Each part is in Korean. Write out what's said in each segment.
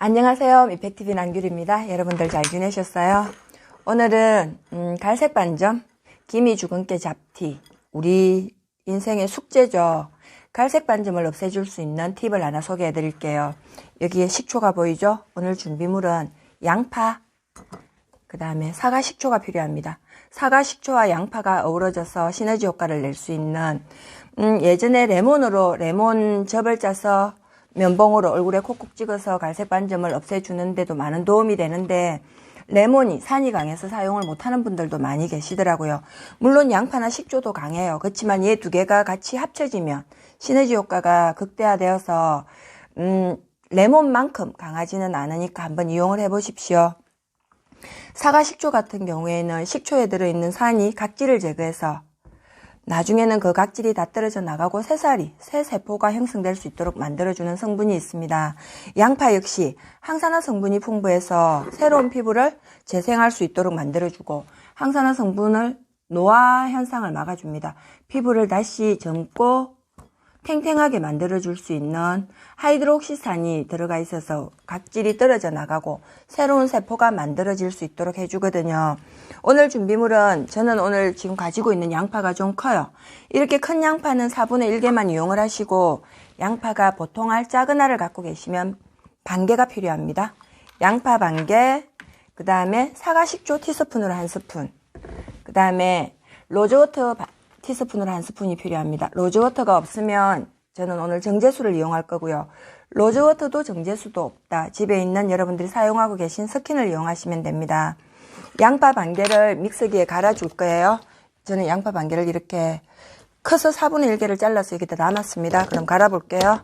안녕하세요. 이펙티브 남규리입니다. 여러분들 잘 지내셨어요? 오늘은 음, 갈색 반점, 김이 죽은 깨 잡티, 우리 인생의 숙제죠. 갈색 반점을 없애줄 수 있는 팁을 하나 소개해 드릴게요. 여기에 식초가 보이죠? 오늘 준비물은 양파, 그 다음에 사과 식초가 필요합니다. 사과 식초와 양파가 어우러져서 시너지 효과를 낼 수 있는 음, 예전에 레몬으로 레몬 즙을 짜서 면봉으로 얼굴에 콕콕 찍어서 갈색 반점을 없애주는데도 많은 도움이 되는데 레몬이 산이 강해서 사용을 못하는 분들도 많이 계시더라고요. 물론 양파나 식초도 강해요. 그렇지만 얘 두 개가 같이 합쳐지면 시너지 효과가 극대화되어서 음, 레몬만큼 강하지는 않으니까 한번 이용을 해보십시오. 사과 식초 같은 경우에는 식초에 들어있는 산이 각질을 제거해서 나중에는 그 각질이 다 떨어져 나가고 새살이, 새 세포가 형성될 수 있도록 만들어주는 성분이 있습니다. 양파 역시 항산화 성분이 풍부해서 새로운 피부를 재생할 수 있도록 만들어주고 항산화 성분을 노화 현상을 막아줍니다. 피부를 다시 젊고 탱탱하게 만들어줄 수 있는 하이드로옥시산이 들어가 있어서 각질이 떨어져 나가고 새로운 세포가 만들어질 수 있도록 해주거든요. 오늘 준비물은 저는 오늘 지금 가지고 있는 양파가 좀 커요. 이렇게 큰 양파는 4분의 1개만 이용을 하시고 양파가 보통 알 작은 알을 갖고 계시면 반개가 필요합니다. 양파 반개, 그 다음에 사과 식초 티스푼으로 한 스푼, 그 다음에 로즈워터 티스푼으로 한 스푼이 필요합니다. 로즈워터가 없으면 저는 오늘 정제수를 이용할 거고요. 로즈워터도 정제수도 없다. 집에 있는 여러분들이 사용하고 계신 스킨을 이용하시면 됩니다. 양파 반 개를 믹서기에 갈아줄 거예요. 저는 양파 반 개를 이렇게 커서 4분의 1개를 잘라서 여기다 남았습니다. 그럼 갈아볼게요.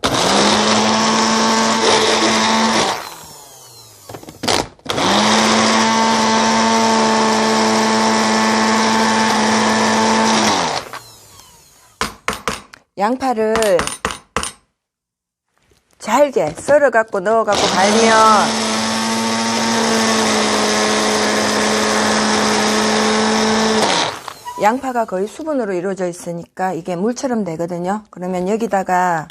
양파를 잘게 썰어갖고 넣어갖고 갈면 양파가 거의 수분으로 이루어져 있으니까 이게 물처럼 되거든요. 그러면 여기다가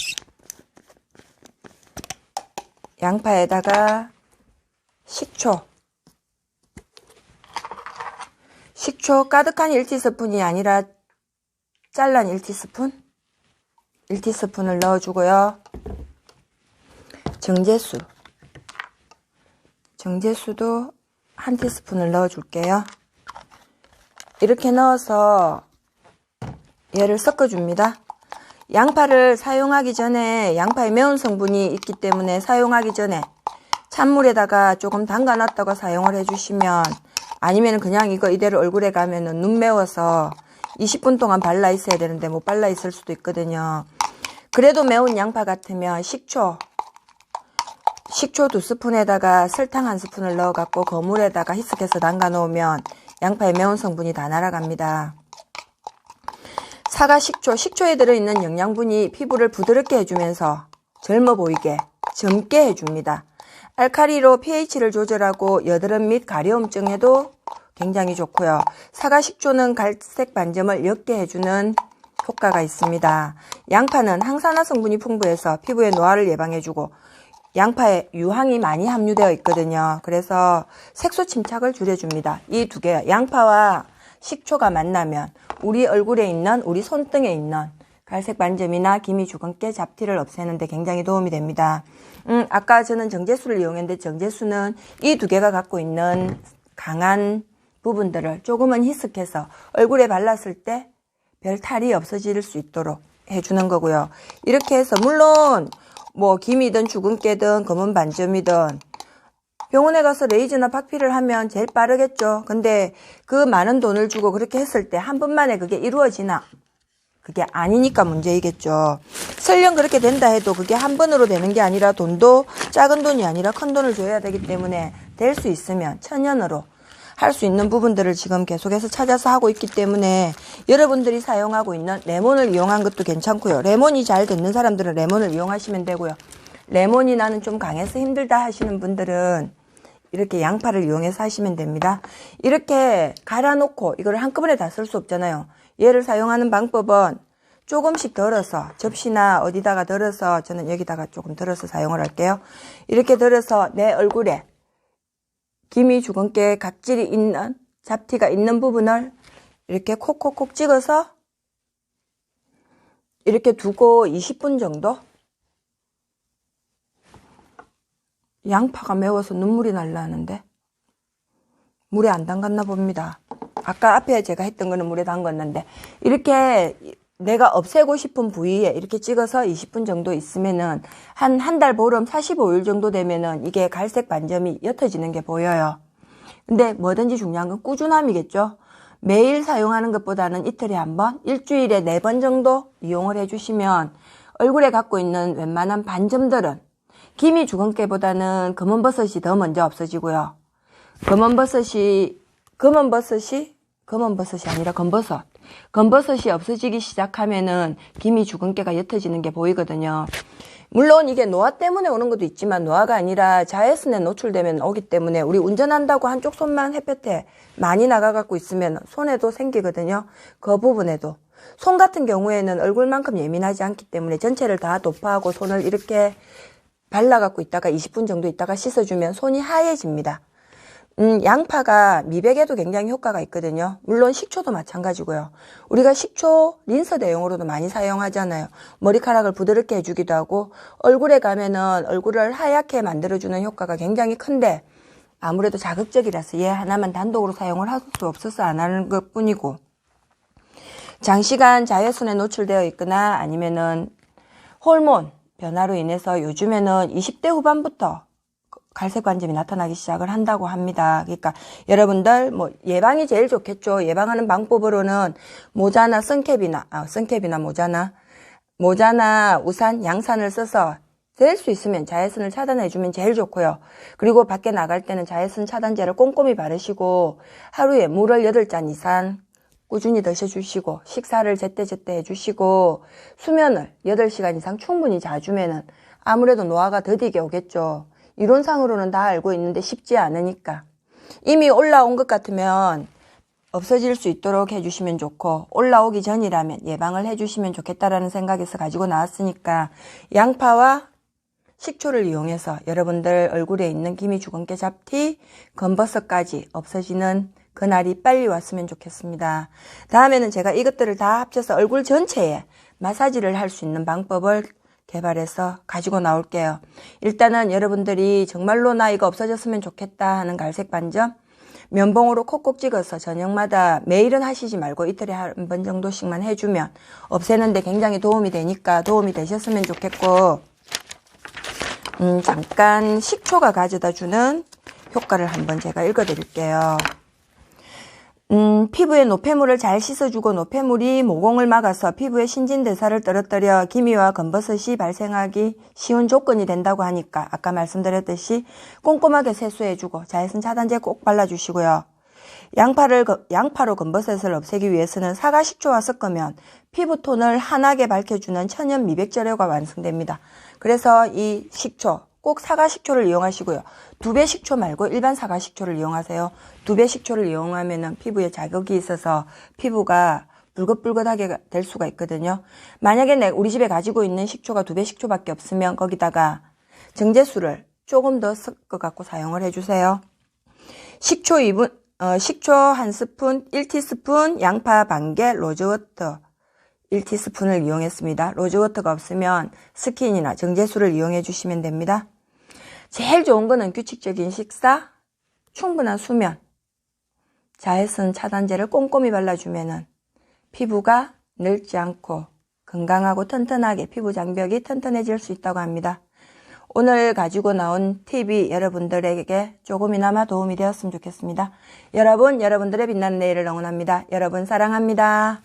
양파에다가 식초 식초 가득한 1티스푼이 아니라 잘란 1티스푼 1티스푼을 넣어주고요. 정제수 정제수도 한 티스푼을 넣어줄게요. 이렇게 넣어서 얘를 섞어줍니다. 양파를 사용하기 전에 양파에 매운 성분이 있기 때문에 사용하기 전에 찬물에다가 조금 담가 놨다가 사용을 해주시면 아니면 그냥 이거 이대로 얼굴에 가면은 눈 매워서 20분 동안 발라 있어야 되는데 못 발라 있을 수도 있거든요. 그래도 매운 양파 같으면 식초 식초 두 스푼에다가 설탕 한 스푼을 넣어갖고 거물에다가 희석해서 담가 놓으면 양파의 매운 성분이 다 날아갑니다. 사과 식초, 식초에 들어있는 영양분이 피부를 부드럽게 해주면서 젊어 보이게, 젊게 해줍니다. 알카리로 pH를 조절하고 여드름 및 가려움증에도 굉장히 좋고요. 사과 식초는 갈색 반점을 옅게 해주는 효과가 있습니다. 양파는 항산화 성분이 풍부해서 피부의 노화를 예방해주고 양파에 유황이 많이 함유되어 있거든요. 그래서 색소 침착을 줄여줍니다. 이 두 개, 양파와 식초가 만나면 우리 얼굴에 있는, 우리 손등에 있는 갈색 반점이나 기미 주근깨 잡티를 없애는데 굉장히 도움이 됩니다. 음, 아까 저는 정제수를 이용했는데 정제수는 이 두 개가 갖고 있는 강한 부분들을 조금은 희석해서 얼굴에 발랐을 때 별 탈이 없어질 수 있도록 해주는 거고요. 이렇게 해서 물론 뭐 김이든 주근깨든 검은 반점이든 병원에 가서 레이즈나 박피를 하면 제일 빠르겠죠. 근데 그 많은 돈을 주고 그렇게 했을 때 한 번만에 그게 이루어지나? 그게 아니니까 문제이겠죠. 설령 그렇게 된다 해도 그게 한 번으로 되는 게 아니라 돈도 작은 돈이 아니라 큰 돈을 줘야 되기 때문에 될 수 있으면 천연으로 할 수 있는 부분들을 지금 계속해서 찾아서 하고 있기 때문에 여러분들이 사용하고 있는 레몬을 이용한 것도 괜찮고요. 레몬이 잘 듣는 사람들은 레몬을 이용하시면 되고요. 레몬이 나는 좀 강해서 힘들다 하시는 분들은 이렇게 양파를 이용해서 하시면 됩니다. 이렇게 갈아놓고 이걸 한꺼번에 다 쓸 수 없잖아요. 얘를 사용하는 방법은 조금씩 덜어서 접시나 어디다가 덜어서 저는 여기다가 조금 덜어서 사용을 할게요. 이렇게 덜어서 내 얼굴에 김이 주근깨 각질이 있는 잡티가 있는 부분을 이렇게 콕콕콕 찍어서 이렇게 두고 20분 정도 양파가 매워서 눈물이 날라는데 물에 안 담갔나 봅니다. 아까 앞에 제가 했던 거는 물에 담갔는데 이렇게 내가 없애고 싶은 부위에 이렇게 찍어서 20분 정도 있으면은 한 한 달 보름 45일 정도 되면은 이게 갈색 반점이 옅어지는 게 보여요. 근데 뭐든지 중요한 건 꾸준함이겠죠. 매일 사용하는 것보다는 이틀에 한 번, 일주일에 네 번 정도 이용을 해주시면 얼굴에 갖고 있는 웬만한 반점들은 김이 주근깨보다는 검은 버섯이 더 먼저 없어지고요. 검은 버섯이 검은 버섯이 검은 버섯이 아니라 검버섯. 검버섯이 없어지기 시작하면은 김이 주근깨가 옅어지는 게 보이거든요. 물론 이게 노화 때문에 오는 것도 있지만 노화가 아니라 자외선에 노출되면 오기 때문에 우리 운전한다고 한쪽 손만 햇볕에 많이 나가갖고 있으면 손에도 생기거든요. 그 부분에도. 손 같은 경우에는 얼굴만큼 예민하지 않기 때문에 전체를 다 도포하고 손을 이렇게 발라갖고 있다가 20분 정도 있다가 씻어주면 손이 하얘집니다. 음, 양파가 미백에도 굉장히 효과가 있거든요. 물론 식초도 마찬가지고요. 우리가 식초 린서 대용으로도 많이 사용하잖아요. 머리카락을 부드럽게 해주기도 하고 얼굴에 가면은 얼굴을 하얗게 만들어주는 효과가 굉장히 큰데 아무래도 자극적이라서 얘 하나만 단독으로 사용을 할 수 없어서 안 하는 것 뿐이고 장시간 자외선에 노출되어 있거나 아니면은 호르몬 변화로 인해서 요즘에는 20대 후반부터 갈색 관점이 나타나기 시작을 한다고 합니다. 그러니까 여러분들 뭐 예방이 제일 좋겠죠. 예방하는 방법으로는 모자나 선캡이나 아 선캡이나 모자나 모자나 우산, 양산을 써서 될 수 있으면 자외선을 차단해 주면 제일 좋고요. 그리고 밖에 나갈 때는 자외선 차단제를 꼼꼼히 바르시고 하루에 물을 8잔 이상 꾸준히 드셔 주시고 식사를 제때제때 해 주시고 수면을 8시간 이상 충분히 자주면은 아무래도 노화가 더디게 오겠죠. 이론상으로는 다 알고 있는데 쉽지 않으니까 이미 올라온 것 같으면 없어질 수 있도록 해주시면 좋고 올라오기 전이라면 예방을 해주시면 좋겠다라는 생각에서 가지고 나왔으니까 양파와 식초를 이용해서 여러분들 얼굴에 있는 기미 주근깨 잡티, 검버섯까지 없어지는 그날이 빨리 왔으면 좋겠습니다. 다음에는 제가 이것들을 다 합쳐서 얼굴 전체에 마사지를 할 수 있는 방법을 개발해서 가지고 나올게요. 일단은 여러분들이 정말로 나 이거 없어졌으면 좋겠다 하는 갈색 반점 면봉으로 콕콕 찍어서 저녁마다 매일은 하시지 말고 이틀에 한 번 정도씩만 해주면 없애는데 굉장히 도움이 되니까 도움이 되셨으면 좋겠고 음, 잠깐 식초가 가져다 주는 효과를 한번 제가 읽어드릴게요. 음, 피부에 노폐물을 잘 씻어주고 노폐물이 모공을 막아서 피부의 신진대사를 떨어뜨려 기미와 검버섯이 발생하기 쉬운 조건이 된다고 하니까 아까 말씀드렸듯이 꼼꼼하게 세수해주고 자외선 차단제 꼭 발라주시고요. 양파를 양파로 검버섯을 없애기 위해서는 사과 식초와 섞으면 피부톤을 환하게 밝혀주는 천연 미백 재료가 완성됩니다. 그래서 이 식초 꼭 사과 식초를 이용하시고요. 두 배 식초 말고 일반 사과 식초를 이용하세요. 두 배 식초를 이용하면 피부에 자극이 있어서 피부가 불긋불긋하게 될 수가 있거든요. 만약에 내 우리 집에 가지고 있는 식초가 두 배 식초밖에 없으면 거기다가 정제수를 조금 더 섞어 갖고 사용을 해주세요. 식초 2분, 어, 식초 한 스푼, 1티스푼, 양파 반 개, 로즈워터 1티스푼을 이용했습니다. 로즈워터가 없으면 스킨이나 정제수를 이용해 주시면 됩니다. 제일 좋은 거는 규칙적인 식사, 충분한 수면, 자외선 차단제를 꼼꼼히 발라주면은 피부가 늙지 않고 건강하고 튼튼하게 피부 장벽이 튼튼해질 수 있다고 합니다. 오늘 가지고 나온 팁이 여러분들에게 조금이나마 도움이 되었으면 좋겠습니다. 여러분, 여러분들의 빛나는 내일을 응원합니다. 여러분 사랑합니다.